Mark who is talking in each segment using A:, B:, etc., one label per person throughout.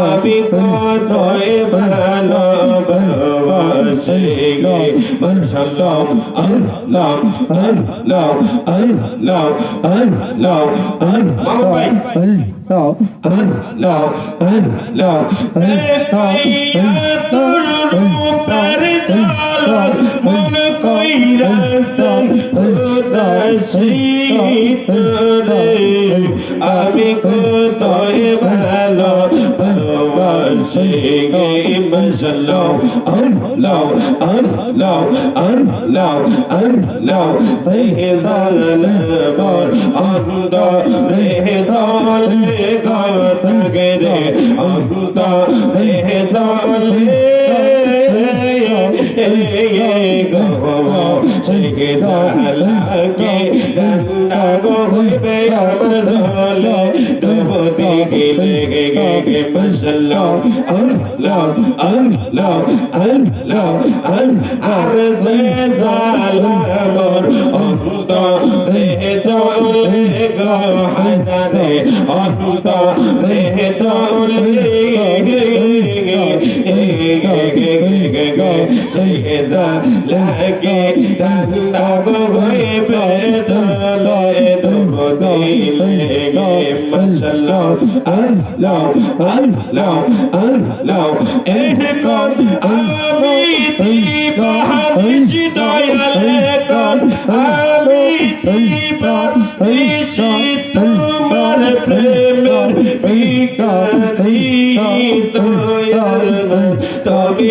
A: আমি কতই ভালোবাসি গে মাশাআল্লাহ আল্লাহ আল্লাহ আল্লাহ আল্লাহ আল্লাহ আল্লাহ তোর রূপের জাল মন কইরা উদাসী ভিতরে আমি কতই ভালো? ভালোবাসিগে মশলো। আনলাও আনলাও আনলাও আনলাও সেহজাল বর অন্ধ রেহজাল গাত গরে অন্ধ রেহজাল গে গো সেকে দালাকে Say that, like it, that, that, that, that, that, that, love, I love, I love, তবে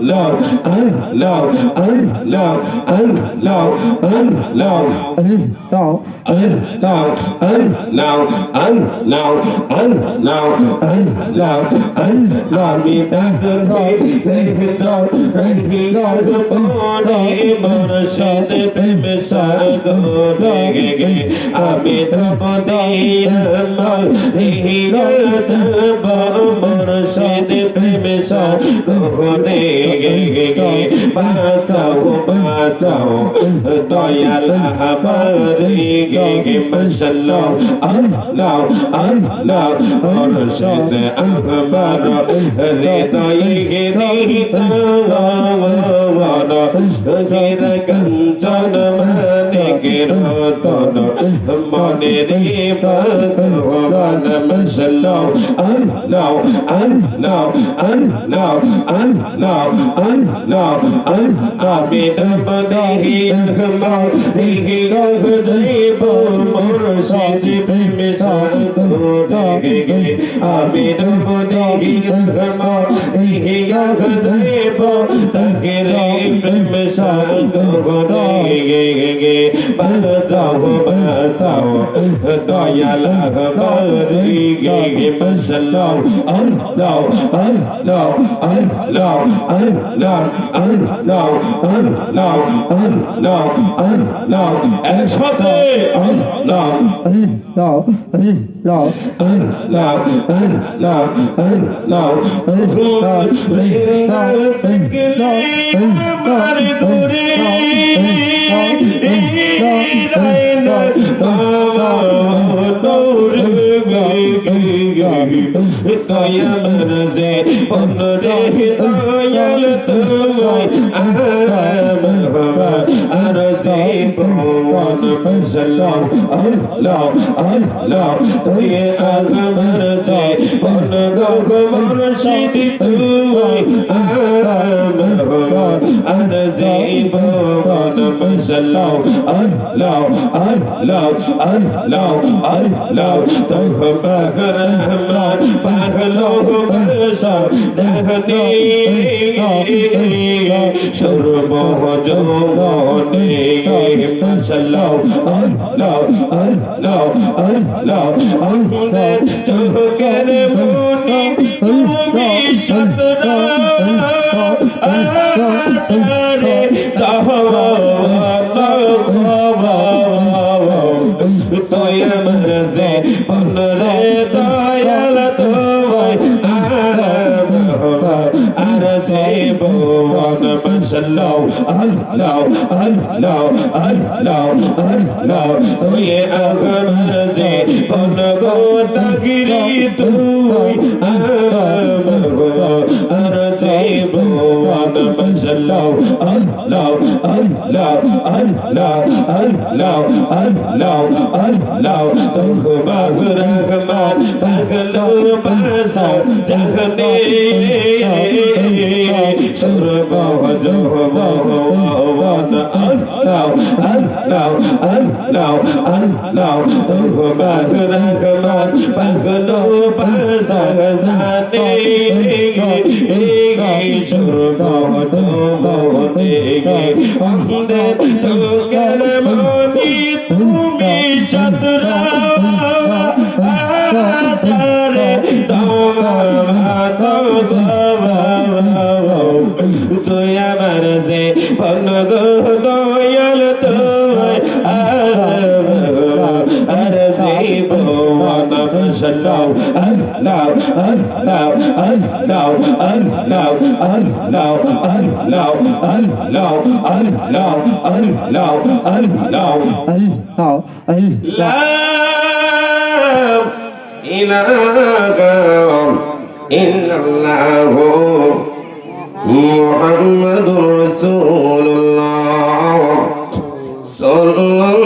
A: আমি
B: তপ
A: দিয়াল রহি গাদ বর্ষাদ প্রেম সাগরে গে গে গে বাঁচাও বাঁচাও দয়াল হামারে গে গে মশাল্লাহ আল্লাহ সহনে বাঁচাও বাঁচাও, দয়াল আমার গে মশাল্লাহ আল্লাহ আল্লাহ অরশেষ আমার হৃদয়ে গিরি তাওয়ার গির গঞ্জন মানে গির তন মনে রে no, no, no, no, no, no, no, no, no, no, بأبديه أخماره لغذيب مرشد بمشهد نوره أمين بديه أخماره গে গে গে বাজাও বাজাও দয়াল হমারে গে গে মশাল্লাহ আল্লাহ আল্লাহ আল্লাহ আল্লাহ আল্লাহ আল্লাহ আল্লাহ আল্লাহ একসাথে আল্লাহ now, now, Allah, Allah, Allah, Allah, Dayal রাজে অন্য রে সাল্লাম আল্লাহ আল্লাহ তুই আমার যে বনগ মুর্শিদ তুই আরাম أنا زيبا وأنا مسلو أهلاو أهلاو أهلاو أهلاو. طيب طه بحر رحمن بحلو بشا زهني شربه جواني مسلو أهلاو أهلاو. أهلاو أهلاو. تهكر بوني هلو هلو هلو هلو هلو توي اغمر جي بنگو تگري توي اغمر মশাল্লাহ আল্লাহ আল্লাহ আল্লাহ আল্লাহ আল্লাহ আল্লাহ। তোমার রহমান পাগলো বাসা জাগনে সর্ব জহবান আল্লাহ আল্লাহ আল্লাহ আল্লাহ তোমার রহমান। পাগলো বাসা জানে সর্ব জহবানে আমাদের তোকের মনি তুমি সতরা তুই আমার যে পনগ দয়াল তুই আর জীবন মশাল্লাহ আল্লাহ now, and now, and now, and now, and now, and now, and now, and now, and محمد رسول الله صلى الله